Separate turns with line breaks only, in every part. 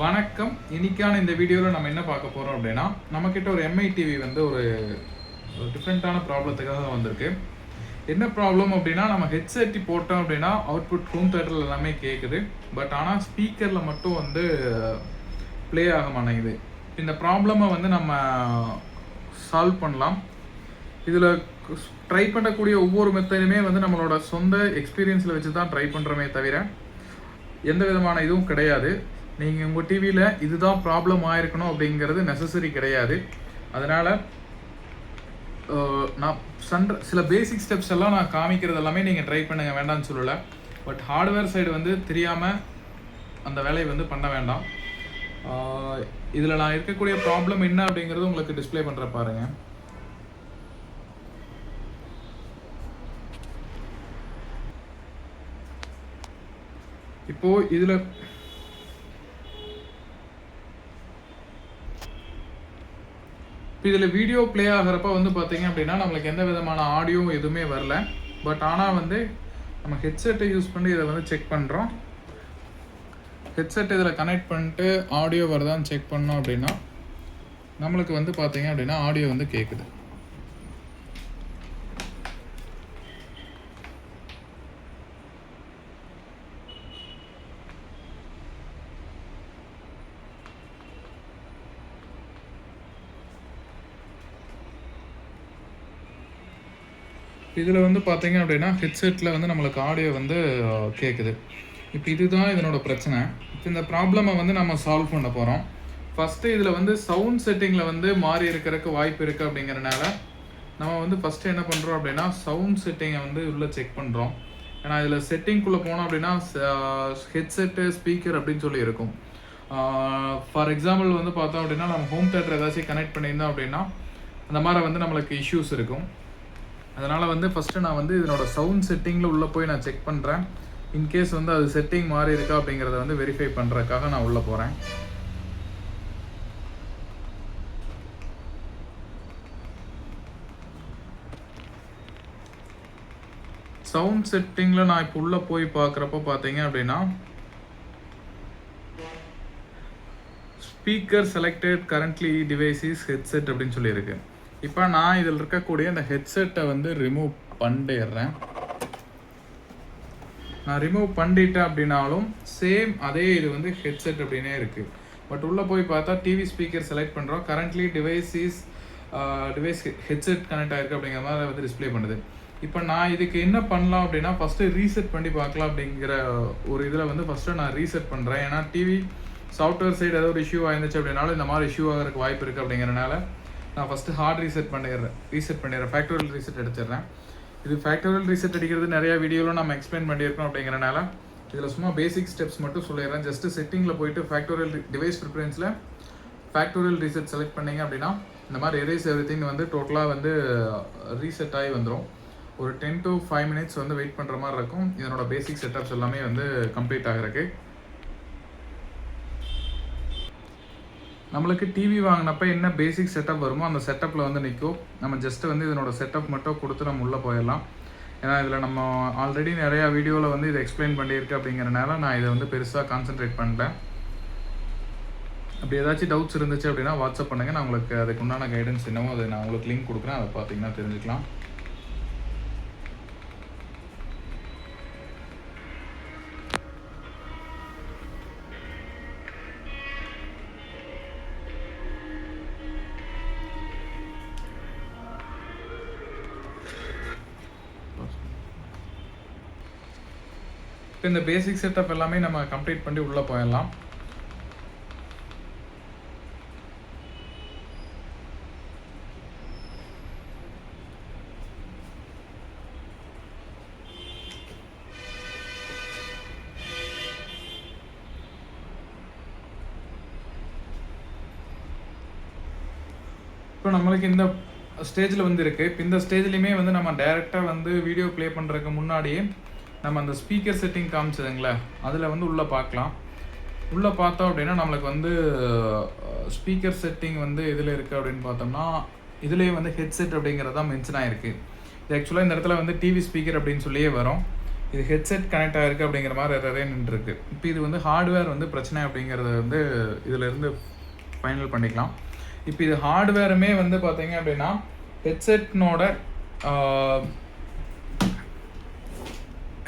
வணக்கம். இன்னைக்கான இந்த வீடியோவில் நம்ம என்ன பார்க்க போகிறோம் அப்படின்னா நம்மக்கிட்ட ஒரு எம்ஐ டிவி வந்து ஒரு ஒரு டிஃப்ரெண்ட்டான ப்ராப்ளத்துக்காக வந்திருக்கு. என்ன ப்ராப்ளம் அப்படின்னா நம்ம ஹெட்செட் போட்டோம் அப்படின்னா அவுட்புட் ஹோம் தேட்டரில் எல்லாமே கேட்குது பட் ஆனால் ஸ்பீக்கரில் மட்டும் வந்து ப்ளே ஆக மாட்டேங்குது. இந்த ப்ராப்ளமை வந்து நம்ம சால்வ் பண்ணலாம். இதில் ட்ரை பண்ணக்கூடிய ஒவ்வொரு மெத்தடுமே வந்து நம்மளோட சொந்த எக்ஸ்பீரியன்ஸில் வச்சு தான் ட்ரை பண்ணுறோமே தவிர எந்த விதமான இதுவும் கிடையாது. நீங்கள் உங்கள் டிவியில் இதுதான் ப்ராப்ளம் ஆயிருக்கணும் அப்படிங்கிறது நெசசரி கிடையாது. அதனால் நான் சன்ற சில பேசிக் ஸ்டெப்ஸ் எல்லாம் நான் காமிக்கிறது எல்லாமே நீங்கள் ட்ரை பண்ணுங்க வேண்டாம்னு சொல்லலை. பட் ஹார்ட்வேர் சைடு வந்து தெரியாமல் அந்த வேலையை வந்து பண்ண வேண்டாம். இதில் நான் இருக்கக்கூடிய ப்ராப்ளம் என்ன அப்படிங்கிறது உங்களுக்கு டிஸ்ப்ளே பண்ணுற பாருங்கள் இப்போது இதில் இப்போ இதில் வீடியோ ப்ளே ஆகிறப்ப வந்து பார்த்தீங்க அப்படின்னா நம்மளுக்கு எந்த விதமான ஆடியோ எதுவுமே வரல. பட் ஆனால் வந்து நம்ம ஹெட்செட்டை யூஸ் பண்ணி இதை வந்து செக் பண்ணுறோம் ஹெட்செட் இதில் கனெக்ட் பண்ணிட்டு ஆடியோ வருதான்னு செக் பண்ணோம் அப்படின்னா நம்மளுக்கு வந்து பார்த்தீங்க அப்படின்னா ஆடியோ வந்து கேட்குது இதில் வந்து பார்த்தீங்க அப்படின்னா ஹெட்செட்டில் வந்து நம்மளுக்கு ஆடியோ வந்து கேட்குது இப்போ இதுதான் இதனோட பிரச்சனை. இப்போ இந்த ப்ராப்ளமை வந்து நம்ம சால்வ் பண்ண போகிறோம் ஃபஸ்ட்டு இதில் வந்து சவுண்ட் செட்டிங்கில் வந்து மாறி இருக்கிறதுக்கு வாய்ப்பு இருக்குது அப்படிங்கிறனால நம்ம வந்து ஃபஸ்ட்டு என்ன பண்ணுறோம் அப்படின்னா சவுண்ட் செட்டிங்கை வந்து உள்ளே செக் பண்ணுறோம் ஏன்னா இதில் செட்டிங்குள்ளே போனோம் அப்படின்னா ஹெட்செட்டு ஸ்பீக்கர் அப்படின்னு சொல்லி இருக்கும். ஃபார் எக்ஸாம்பிள் வந்து பார்த்தோம் அப்படின்னா நம்ம ஹோம் தேட்டர் ஏதாச்சும் கனெக்ட் பண்ணியிருந்தோம் அப்படின்னா அந்த மாதிரி வந்து நம்மளுக்கு இஷ்யூஸ் இருக்கும். அதனால் வந்து ஃபஸ்ட்டு நான் வந்து இதனோட சவுண்ட் செட்டிங்கில் உள்ளே போய் நான் செக் பண்ணுறேன் இன்கேஸ் வந்து அது செட்டிங் மாறி இருக்கா அப்படிங்கிறத வந்து வெரிஃபை பண்ணுறதுக்காக நான் உள்ளே போகிறேன் சவுண்ட் செட்டிங்கில் நான் இப்போ உள்ளே போய் பார்க்குறப்ப பார்த்தீங்க அப்படின்னா speaker selected currently devices headset அப்படின்னு சொல்லியிருக்கு. இப்போ நான் இதில் இருக்கக்கூடிய இந்த ஹெட்செட்டை வந்து ரிமூவ் பண்ணிடுறேன். நான் ரிமூவ் பண்ணிட்டேன் அப்படின்னாலும் சேம் அதே இது வந்து ஹெட்செட் அப்படின்னே இருக்குது பட் உள்ளே போய் பார்த்தா டிவி ஸ்பீக்கர் செலக்ட் பண்ணுறோம் currently device is device headset connect ஆகிருக்கு அப்படிங்கிற மாதிரி வந்து டிஸ்ப்ளே பண்ணுது. இப்போ நான் இதுக்கு என்ன பண்ணலாம் அப்படின்னா ஃபஸ்ட்டு ரீசெட் பண்ணி பார்க்கலாம் அப்படிங்கிற ஒரு இதில் வந்து ஃபஸ்ட்டு நான் ரீசெட் பண்ணுறேன் ஏன்னா டிவி சாஃப்ட்வேர் சைடு ஏதோ ஒரு இஷ்யூ ஆயிருந்துச்சு அப்படின்னாலும் இந்த மாதிரி இஷ்யூ ஆகிறதுக்கு வாய்ப்பு இருக்குது அப்படிங்கிறனால நான் ஃபஸ்ட்டு ஹார்ட் ரீசெட் பண்ணிடுறேன். ரீசெட் பண்ணிடுறேன். ஃபேக்டோரியல் ரீசெட் எடுத்துடுறேன். இது ஃபேக்டோரியல் ரீசெட் அடிக்கிறது நிறைய வீடியோவில் நம்ம எக்ஸ்பிளைன் பண்ணியிருக்கோம் அப்படிங்கிறனால இதில் சும்மா பேசிக் ஸ்டெப்ஸ் மட்டும் சொல்லிடுறேன். ஜஸ்ட்டு செட்டிங்கில் போயிட்டு ஃபேக்டோரியல் டிவைஸ் ப்ரிஃபரன்ஸில் ஃபேக்டோரியல் ரீசெட் செலக்ட் பண்ணிங்க அப்படின்னா இந்த மாதிரி எரேஸ் எவ்ரி வந்து டோட்டலாக வந்து ரீசெட் ஆகி வந்துடும் ஒரு டென் டு ஃபைவ் மினிட்ஸ் வந்து வெயிட் பண்ணுற மாதிரி இருக்கும். இதனோட பேசிக் செட்டப்ஸ் எல்லாமே வந்து கம்ப்ளீட் ஆகிறதுக்கு. நம்மளுக்கு டிவி வாங்கினப்ப என்ன பேசிக் செட்டப் வருமோ அந்த செட்டப்பில் வந்து நிற்கும் நம்ம ஜஸ்ட் வந்து இதனோட செட்டப் மட்டும் கொடுத்து நம்ம உள்ளே போயிடலாம். ஏன்னா இதில் நம்ம ஆல்ரெடி நிறையா வீடியோவில் வந்து இதை எக்ஸ்பிளைன் பண்ணியிருக்கு அப்படிங்கிறனால நான் இதை வந்து பெருசாக கான்சென்ட்ரேட் பண்ணிட்டேன் அப்படி ஏதாச்சும் டவுட்ஸ் இருந்துச்சு அப்படின்னா வாட்ஸ்அப் பண்ணுங்கள் நான் உங்களுக்கு அதுக்கு உண்டான கைடன்ஸ் என்னவோ அதை நான் உங்களுக்கு லிங்க் கொடுக்குறேன். அதை பார்த்தீங்கன்னா தெரிஞ்சுக்கலாம். இப்போ இந்த பேசிக் செட்டப் எல்லாமே நம்ம கம்ப்ளீட் பண்ணி உள்ளே போயிடலாம். இப்போ நம்மளுக்கு இந்த ஸ்டேஜில் வந்து இருக்குது இப்போ இந்த ஸ்டேஜ்லையுமே வந்து நம்ம டைரெக்டாக வந்து வீடியோ ப்ளே பண்ணுறதுக்கு முன்னாடியே நம்ம அந்த ஸ்பீக்கர் செட்டிங் காமிச்சதுங்களே அதில் வந்து உள்ளே பார்க்கலாம். உள்ளே பார்த்தோம் அப்படின்னா நம்மளுக்கு வந்து ஸ்பீக்கர் செட்டிங் வந்து இதில் இருக்குது அப்படின்னு பார்த்தோம்னா இதுலேயே வந்து ஹெட்செட் அப்படிங்கிறது தான் மென்ஷன் ஆயிருக்கு. இது ஆக்சுவலாக இந்த இடத்துல வந்து டிவி ஸ்பீக்கர் அப்படின்னு சொல்லியே வரும். இது ஹெட்செட் கனெக்ட் ஆகிருக்கு அப்படிங்கிற மாதிரி நிறைய நின்றுருக்கு. இப்போ இது வந்து ஹார்ட்வேர் வந்து பிரச்சனை அப்படிங்கிறத வந்து இதிலிருந்து ஃபைனல் பண்ணிக்கலாம். இப்போ இது ஹார்ட்வேருமே வந்து பார்த்தீங்க அப்படின்னா ஹெட்செட்னோட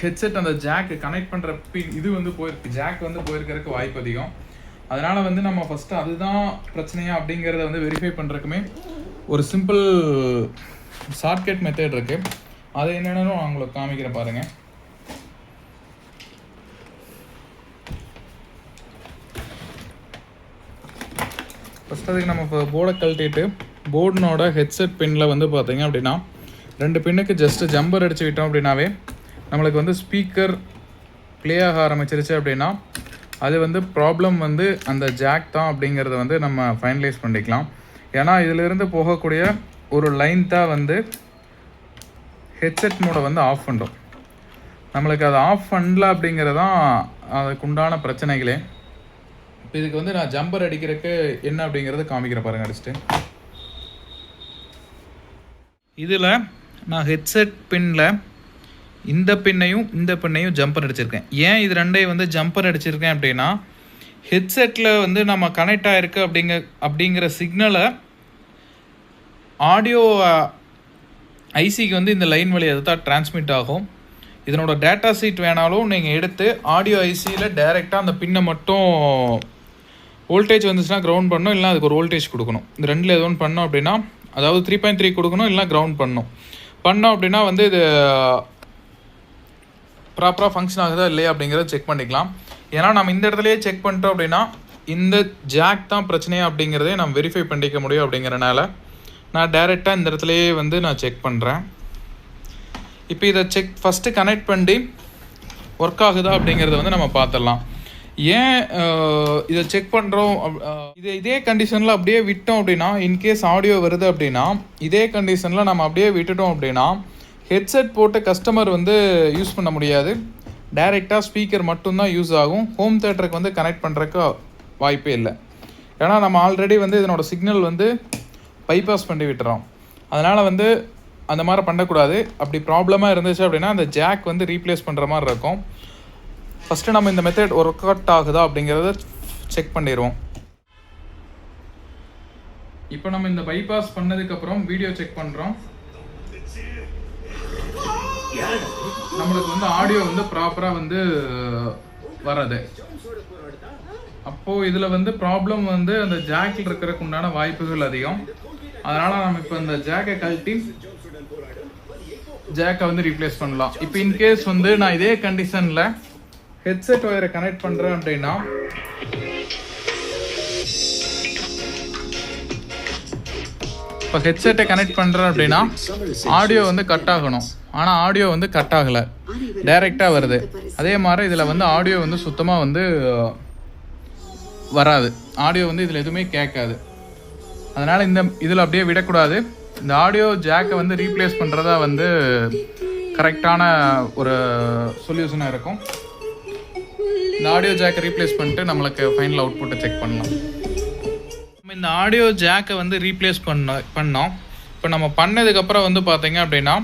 ஹெட்செட் அந்த ஜாக்கு கனெக்ட் பண்ணுற பின் இது வந்து போயிருக்கு ஜாக் வந்து போயிருக்கிறதுக்கு வாய்ப்பு அதிகம். அதனால் வந்து நம்ம ஃபஸ்ட்டு அதுதான் பிரச்சனையா அப்படிங்கிறத வந்து வெரிஃபை பண்ணுறதுக்குமே ஒரு சிம்பிள் ஷார்ட்கட் மெத்தட் இருக்குது அது என்னென்னு நான் உங்களுக்கு காமிக்கிறேன் பாருங்கள் ஃபஸ்ட் அதுக்கு நம்ம இப்போ போர்டை கழட்டிட்டு போர்டினோட ஹெட்செட் பின்னில் வந்து பார்த்தீங்க அப்படின்னா ரெண்டு பின்னுக்கு ஜஸ்ட்டு ஜம்பர் அடிச்சு விட்டோம் அப்படின்னாவே நம்மளுக்கு வந்து ஸ்பீக்கர் ப்ளே ஆக ஆரம்பிச்சிருச்சு அப்படின்னா அது வந்து ப்ராப்ளம் வந்து அந்த ஜாக் தான் அப்படிங்கிறத வந்து நம்ம ஃபைனலைஸ் பண்ணிக்கலாம். ஏன்னா இதிலிருந்து போகக்கூடிய ஒரு லைன் தான் வந்து ஹெட்செட் மோடை வந்து ஆஃப் பண்ணுறோம் நம்மளுக்கு அதை ஆஃப் பண்ணல அப்படிங்கிறதான் அதுக்குண்டான பிரச்சனைகளே. இப்போ இதுக்கு வந்து நான் ஜம்பர் அடிக்கிறதுக்கு என்ன அப்படிங்கிறத காமிக்கிறேன் பாருங்க அடிச்சுட்டு இதில் நான் ஹெட்செட் பின்னில் இந்த பின்னையும் இந்த பின்னையும் ஜம்பர் அடிச்சிருக்கேன். ஏன் இது ரெண்டையும் வந்து ஜம்பர் அடிச்சிருக்கேன் அப்படின்னா ஹெட்செட்டில் வந்து நம்ம கனெக்ட் ஆகிருக்கு அப்படிங்க அப்படிங்கிற சிக்னலை ஆடியோ ஐசிக்கு வந்து இந்த லைன் வழியாக தான் டிரான்ஸ்மிட் ஆகும். இதனோட டேட்டா சீட் வேணாலும் நீங்கள் எடுத்து ஆடியோ ஐசியில் டைரெக்டாக அந்த பின்னை மட்டும் வோல்டேஜ் வந்துச்சுன்னா கிரவுண்ட் பண்ணணும் இல்லை அதுக்கு ஒரு வோல்டேஜ் கொடுக்கணும். இந்த ரெண்டில் எது ஒன்று பண்ணோம் அப்படின்னா அதாவது த்ரீ பாயிண்ட் த்ரீ கொடுக்கணும் இல்லைனா கிரவுண்ட் பண்ணணும். பண்ணோம் அப்படின்னா வந்து இது ப்ராப்பராக ஃபங்க்ஷன் ஆகுதா இல்லையா அப்படிங்கிறத செக் பண்ணிக்கலாம். ஏன்னா நம்ம இந்த இடத்துலையே செக் பண்ணிட்டோம் அப்படின்னா இந்த ஜாக் தான் பிரச்சனையா அப்படிங்கிறதே நம்ம வெரிஃபை பண்ணிக்க முடியும் அப்படிங்கிறனால நான் டைரெக்டாக இந்த இடத்துலையே வந்து நான் செக் பண்ணுறேன் இப்போ இதை செக் ஃபஸ்ட்டு கனெக்ட் பண்ணி ஒர்க் ஆகுதா அப்படிங்கிறத வந்து நம்ம பார்த்துடலாம் ஏன் இதை செக் பண்ணுறோம் இது இதே கண்டிஷனில் அப்படியே விட்டோம் அப்படின்னா இன்கேஸ் ஆடியோ வருது அப்படின்னா இதே கண்டிஷனில் நம்ம அப்படியே விட்டுட்டோம் அப்படின்னா ஹெட்செட் போட்டு கஸ்டமர் வந்து யூஸ் பண்ண முடியாது. டைரெக்டாக ஸ்பீக்கர் மட்டும்தான் யூஸ் ஆகும். ஹோம் தேட்டருக்கு வந்து கனெக்ட் பண்ணுறக்கு வாய்ப்பே இல்லை. ஏன்னா நம்ம ஆல்ரெடி வந்து இதனோட சிக்னல் வந்து பைபாஸ் பண்ணி விட்டுறோம். அதனால் வந்து அந்த மாதிரி பண்ணக்கூடாது. அப்படி ப்ராப்ளமாக இருந்துச்சு அப்படின்னா அந்த ஜாக் வந்து ரீப்ளேஸ் பண்ணுற மாதிரி இருக்கும். ஃபஸ்ட்டு நம்ம இந்த மெத்தட் ஒர்க் அவுட் ஆகுதா அப்படிங்கிறத செக் பண்ணிடுவோம். இப்போ நம்ம இந்த பைபாஸ் பண்ணதுக்கப்புறம் வீடியோ செக் பண்ணுறோம் நம்மளுக்கு வந்து ஆடியோ வந்து ப்ராப்பராக வந்து வராது அப்போது இதில் வந்து ப்ராப்ளம் வந்து அந்த ஜாக்கில் இருக்கிறதுக்கு உண்டான வாய்ப்புகள் அதிகம். அதனால் நம்ம இப்போ இந்த ஜாக்கை கழட்டி ஜாக்கை வந்து ரீப்ளேஸ் பண்ணலாம். இப்போ இன்கேஸ் வந்து நான் இதே கண்டிஷனில் ஹெட்செட் ஒயரை கனெக்ட் பண்ணுறேன் அப்படின்னா இப்போ ஹெட்செட்டை கனெக்ட் பண்ணுறேன் அப்படின்னா ஆடியோ வந்து கட் ஆகணும். ஆனால் ஆடியோ வந்து கட் ஆகலை. டைரெக்டாக வருது. அதே மாதிரி இதில் வந்து ஆடியோ வந்து சுத்தமாக வந்து வராது. ஆடியோ வந்து இதில் எதுவுமே கேட்காது. அதனால் இந்த இதில் அப்படியே விடக்கூடாது. இந்த ஆடியோ ஜாக்கை வந்து ரீப்ளேஸ் பண்ணுறதா வந்து கரெக்டான ஒரு சொல்யூஷனாக இருக்கும். இந்த ஆடியோ ஜாக்கை ரீப்ளேஸ் பண்ணிட்டு நம்மளுக்கு ஃபைனல் அவுட்புட்டை செக் பண்ணலாம். நம்ம இந்த ஆடியோ ஜாக்கை வந்து ரீப்ளேஸ் பண்ண பண்ணோம். இப்போ நம்ம பண்ணதுக்கப்புறம் வந்து பார்த்தீங்க அப்படின்னா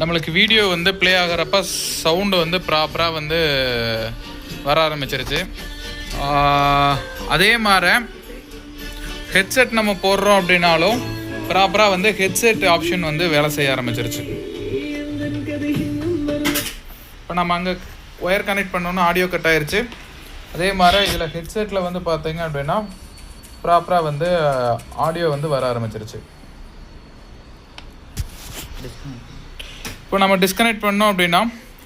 நம்மளுக்கு வீடியோ வந்து ப்ளே ஆகிறப்ப சவுண்டு வந்து ப்ராப்பராக வந்து வர ஆரம்பிச்சிருச்சு. அதே மாதிரி ஹெட்செட் நம்ம போடுறோம் அப்படின்னாலும் ப்ராப்பராக வந்து ஹெட்செட் ஆப்ஷன் வந்து வேலை செய்ய ஆரம்பிச்சிருச்சு. இப்போ நம்ம அங்கே ஒயர் கனெக்ட் பண்ணோன்னா ஆடியோ கட் ஆயிடுச்சு அதே மாதிரி இதில் ஹெட்செட்டில் வந்து பார்த்தீங்க அப்படின்னா ப்ராப்பராக வந்து ஆடியோ வந்து வர ஆரம்பிச்சிருச்சு. இப்போ நம்ம டிஸ்கனெக்ட் பண்ணோம் அப்படின்னா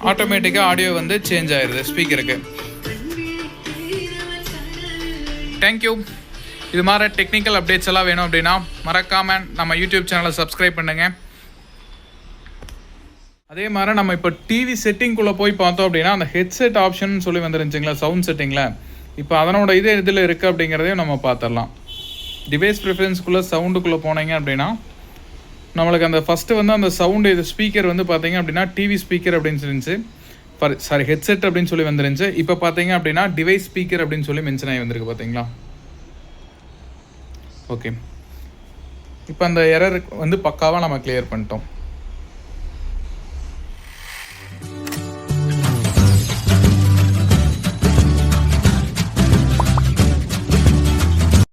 ஆட்டோமேட்டிக்காக ஆடியோ வந்து சேஞ்ச் ஆயிடுது ஸ்பீக்கருக்கு தேங்க்யூ இது மாதிரி டெக்னிக்கல் அப்டேட்ஸ் எல்லாம் வேணும் அப்படின்னா மறக்காமல் நம்ம யூடியூப் சேனலை சப்ஸ்கிரைப் பண்ணுங்கள் அதே மாதிரி நம்ம இப்போ டிவி செட்டிங்குள்ளே போய் பார்த்தோம் அப்படின்னா அந்த ஹெட்செட் ஆப்ஷன் சொல்லி வந்துருந்துச்சிங்களா சவுண்ட் செட்டிங்கில் இப்போ அதனோட இது இதில் இருக்குது அப்படிங்கிறதையும் நம்ம பார்த்துடலாம். டிவைஸ் ப்ரிஃபரன்ஸ்குள்ளே சவுண்டுக்குள்ளே போனீங்க அப்படின்னா நம்மளுக்கு அந்த ஃபஸ்ட்டு வந்து அந்த சவுண்டு இது ஸ்பீக்கர் வந்து பார்த்தீங்க அப்படின்னா டிவி ஸ்பீக்கர் அப்படின்னு இருந்துச்சு சாரி ஹெட்செட் அப்படின்னு சொல்லி வந்துருந்துச்சு. இப்போ பார்த்தீங்க அப்படின்னா டிவைஸ் ஸ்பீக்கர் அப்படின்னு சொல்லி மென்ஷன் ஆகி வந்திருக்கு பார்த்தீங்களா? ஓகே இப்போ அந்த எரர் வந்து பக்காவாக நம்ம கிளியர் பண்ணிட்டோம்.